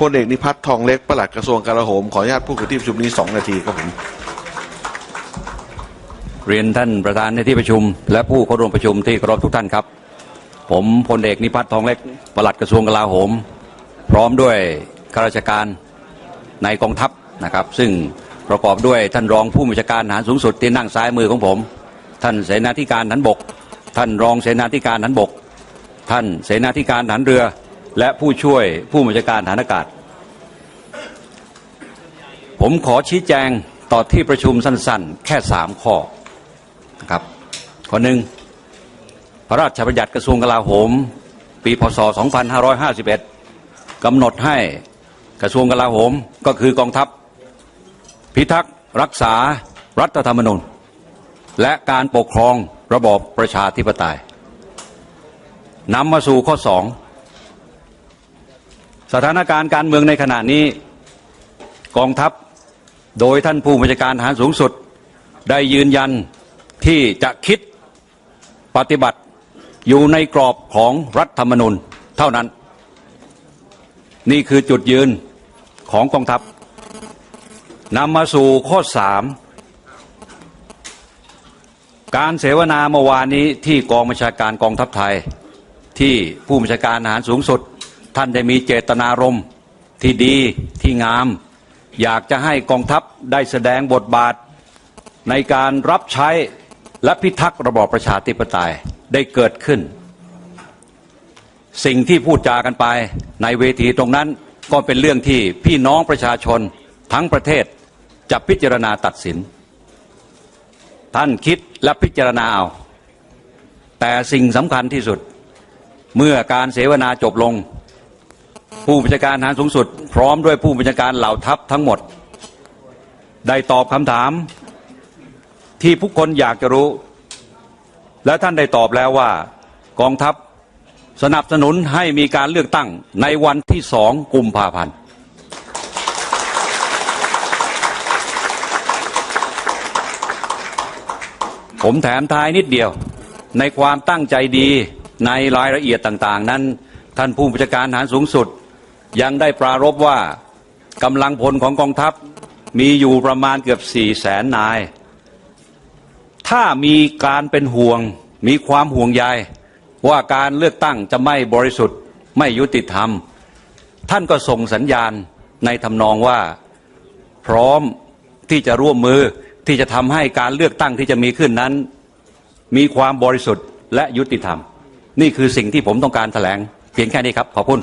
พลเอกนิพัฒน์ทองเล็กปลัดกระทรวงกลาโหมขออนุญาตพูดกับที่ประชุมนี้สองนาทีครับผมเรียนท่านประธานในที่ประชุม และผู้เข้าร่วมประชุมที่เคารพทุกท่านครับ ผมพลเอกนิพัฒน์ทองเล็กปลัดกระทรวงกลาโหม พร้อมด้วยข้าราชการในกองทัพนะครับ ซึ่งประกอบด้วยท่านรองผู้บัญชาการทหารสูงสุดที่นั่งซ้ายมือของผม ท่านเสนาธิการทหารบก ท่านรองเสนาธิการทหารบก ท่านเสนาธิการทหารเรือ และผู้ช่วยผู้บัญชาการทหารอากาศ ผมขอชี้แจงต่อที่ประชุมสั้นๆ แค่สามข้อนะครับข้อหนึ่งพระราชบัญญัติกระทรวงกลาโหม ปีพศ 2551กำหนดให้กระทรวงกลาโหมก็คือกองทัพ พิทักษ์รักษารัฐธรรมนูญ และการปกครองระบอบประชาธิปไตยนำมาสู่ข้อ2 สถานการณ์การเมืองในขณะนี้กองทัพโดยท่านผู้บัญชาการทหารสูงสุด ได้ยืนยันที่จะคิดปฏิบัติอยู่ในกรอบของรัฐธรรมนูญเท่านั้น นี่คือจุดยืนของกองทัพนำมาสู่ข้อสามการเสวนาเมื่อวานนี้ที่กองบัญชาการกองทัพไทย ที่ผู้บัญชาการทหารสูงสุด ท่านได้มีเจตนารมณ์ที่ดีที่งาม อยากจะให้กองทัพได้แสดงบทบาท ในการรับใช้และพิทักษ์ระบอบประชาธิปไตยได้เกิดขึ้น สิ่งที่พูดจากันไปในเวทีตรงนั้นก็เป็นเรื่องที่พี่น้องประชาชนทั้งประเทศจะพิจารณาตัดสิน ท่านคิดและพิจารณาเอาแต่สิ่งสำคัญที่สุด เมื่อการเสวนาจบลง ผู้บัญชาการทหารสูงสุด พร้อมด้วยผู้บัญชาการเหล่าทัพทั้งหมด ได้ตอบคำถาม ที่ผู้คนอยากจะรู้ และท่านได้ตอบแล้วว่ากองทัพสนับสนุนให้มีการเลือกตั้งในวันที่สองกุมภาพันธ์ผมแถมท้ายนิดเดียว ในความตั้งใจดีในรายละเอียดต่าง ๆ นั้น ท่านผู้บัญชาการทหารสูงสุด ยังได้ปรารภว่ากำลังพลของกองทัพมีอยู่ประมาณเกือบสี่แสนนาย ถ้ามีการเป็นห่วง มีความห่วงใยว่าการเลือกตั้งจะไม่บริสุทธิ์ไม่ยุติธรรม ท่านก็ส่งสัญญาณในทำนองว่าพร้อมที่จะร่วมมือที่จะทำให้การเลือกตั้งที่จะมีขึ้นนั้น มีความบริสุทธิ์และยุติธรรม นี่คือสิ่งที่ผมต้องการแถลง เพียงแค่นี้ครับ ขอบคุณ